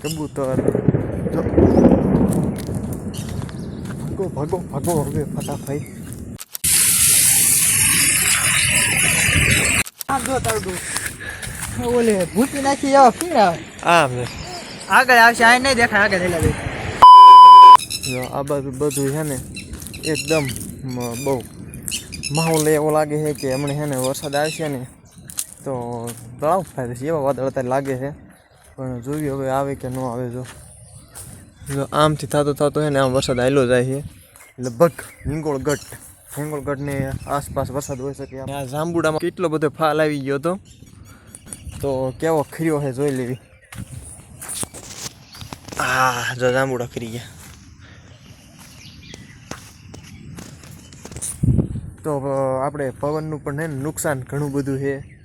કબૂતર જો ભાગો ભાગો ભાગો હવે ફટાફટ આમ જો તરડું ઓલે ભૂતી નાખી એવા ફીણા આમ છે આગળ આવશે આ નહીં દેખાય આગળ થયેલા દેખાય જો આ બાજુ બધું છે ને એકદમ મ- બહુ માહોલ એવો લાગે છે કે હમણાં છે ને વરસાદ આવશે ને તો તળાવ થાય છે એવા વાદળ અત્યારે લાગે છે પણ જોઈએ હવે આવે કે ન આવે જો. આમથી થતો થતો છે ને આમ વરસાદ આવેલો જાય છે. લગભગ હિંગોળગઢ, હિંગોળગઢની આસપાસ વરસાદ હોઈ શકે આ જાંબુડામાં કેટલો બધો ફાલ આવી ગયો હતો. તો કેવો ખીર્યો છે જોઈ લેવી. આ, જો જાંબુડા ખરી ગયા. તો આપણે પવનનું પણ હે નુકસાન ઘણું બધું છે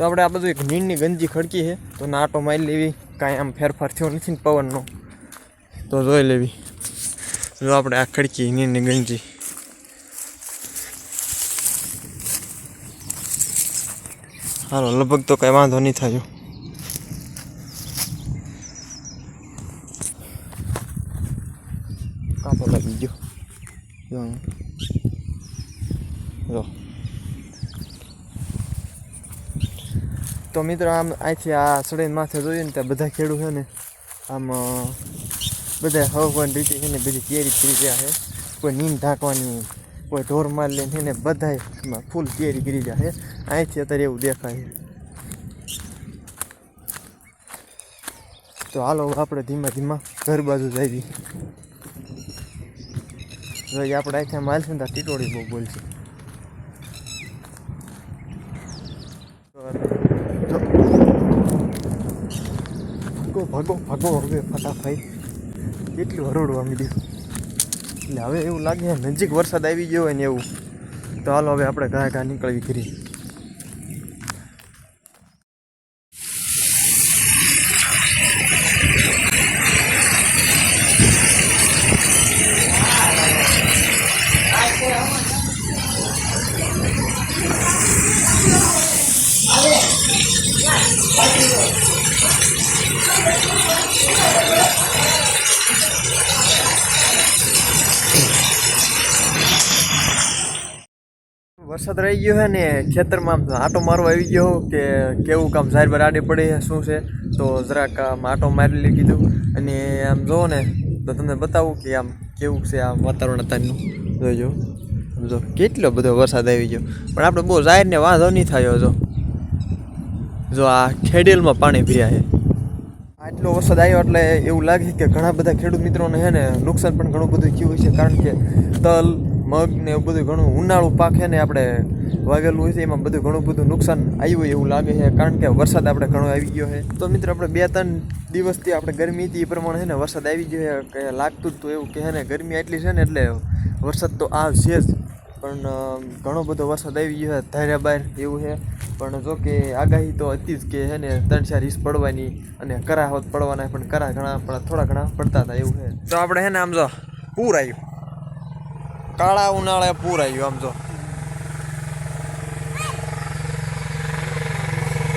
તો આપણે આ બધું એક નીણની ગંજી ખડકી છે. તો ના આટો મારી લેવી. કાંઈ આમ ફેરફાર થયો નથી ને પવનનો. તો જોઈ લેવી. જો આપણે આ ખડકી નીણની ગંજી. હાલો, લગભગ તો કાંઈ વાંધો નહીં થયો કાપો લાગી ગયો. જો જો. તો મિત્રો, આમ અહીંથી આ સડેન માથે જોઈએ ને ત્યાં બધા ખેડૂત છે ને, આમ બધા હવન રીતે છે ને બધી તૈયારી કરી રહ્યા છે. કોઈ નીમ ઢાંકવાની, કોઈ ઢોર માર લઈને છે ને બધા ફૂલ તૈયારી કરી રહ્યા છે. અહીંથી અત્યારે એવું દેખાય તો હાલો, આપણે ધીમા ધીમા ઘર બાજુ જઈએ. જો આપણે અહીંથી માલ છે ને ટીટોળી બહુ બોલશે જો. ભાગો ભાગો ભાગો હવે ફટાફટ. કેટલું હરોડવા મળ્યું એટલે હવે એવું લાગે નજીક વરસાદ આવી ગયો હોય ને એવું. તો હાલો હવે આપણે ઘા ઘા નીકળવી કરી વરસાદ રહી ગયો છે ને ખેતરમાં આમ આટો મારવા આવી ગયો કે કેવું કામ સાહેબ આડે પડે છે, શું છે? તો જરાક આમ આટો મારી લઈ કીધું. અને આમ જોવો ને, તો તમને બતાવું કે આમ કેવું છે આ વાતાવરણ અત્યારનું. જોજો જો, કેટલો બધો વરસાદ આવી ગયો. પણ આપણે બહુ જાહેરને વાંધો નહીં થયો, જો. જો આ ખેડેલમાં પાણી ભર્યા છે. આટલો વરસાદ આવ્યો એટલે એવું લાગે કે ઘણા બધા ખેડૂત મિત્રોને છે ને નુકસાન પણ ઘણું બધું થયું છે, કારણ કે તલ મગ ને એવું બધું ઘણું ઉનાળું પાક છે ને આપણે વાવેલું હોય છે, એમાં બધું ઘણું બધું નુકસાન આવ્યું એવું લાગે છે, કારણ કે વરસાદ આપણે ઘણો આવી ગયો છે. તો મિત્રો, આપણે બે ત્રણ દિવસથી આપણે ગરમી હતી એ પ્રમાણે છે ને વરસાદ આવી ગયો છે કે લાગતું જ તો એવું કે છે ને, ગરમી એટલી છે ને એટલે વરસાદ તો આવશે જ. પણ ઘણો બધો વરસાદ આવી ગયો છે, ધાર્યા બહાર એવું છે. પણ જો કે આગાહી તો હતી જ કે છે ને, ત્રણ ચાર ઇંચ પડવાની અને કરા હોત પડવાના, પણ કરા ઘણા, પણ થોડા ઘણા પડતા હતા એવું છે. તો આપણે છે ને આમ જો પૂર આવ્યું. કાળા ઉનાળે પૂર આવ્યું આમ તો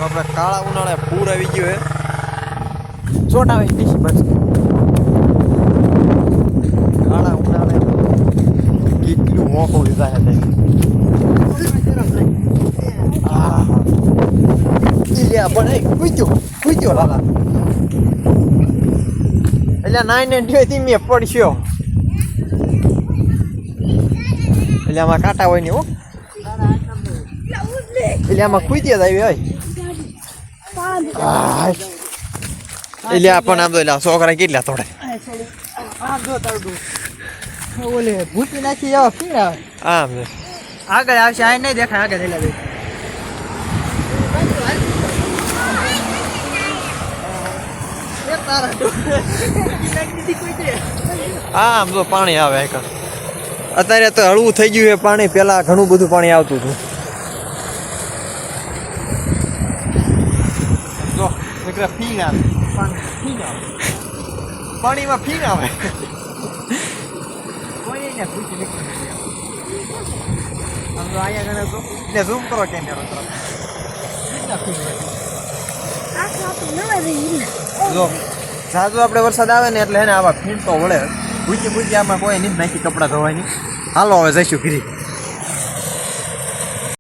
આપણે કાળા ઉનાળે પૂર આવી ગયું હે. ચોટા આવે ટીસી બસ. કાળા ઉનાળે કેટલું મોકો લીધા આ પણ કૂદ્યો કૂદ્યો લાલા. એટલે નાઈ ને ડ્યો મેં પડશ્યો. એટલે આમાં કાંટા હોય ને એવું એટલે આમાં કૂદ્યો જ આવી હોય. એટલે આ પણ આમ તો એટલે છોકરા કેટલા તોડે. ઓલે ભૂતી નાખી એવા ફીણા. આમ આગળ આવશે આ નહીં દેખાય આગળ એટલે આમ તો પાણી આવે એક અત્યારે તો હળવું થઈ ગયું છે પાણી પહેલાં ઘણું બધું પાણી આવતું હતું. ફીણ આવે. પાણીમાં ફીણ આવે. કોઈ એને ભૂતી નીકળી અહીંયા ગણે તો એટલે ઝૂમ કરો કેમેરો. જો ઝાઝો આપણે વરસાદ આવે ને એટલે એને આવા ફીણ તો વળે. પૂછી પૂછી આમાં કોઈ નહીં નાખી કપડાં ધોવાની. હાલો હવે જઈશું ઘીરી.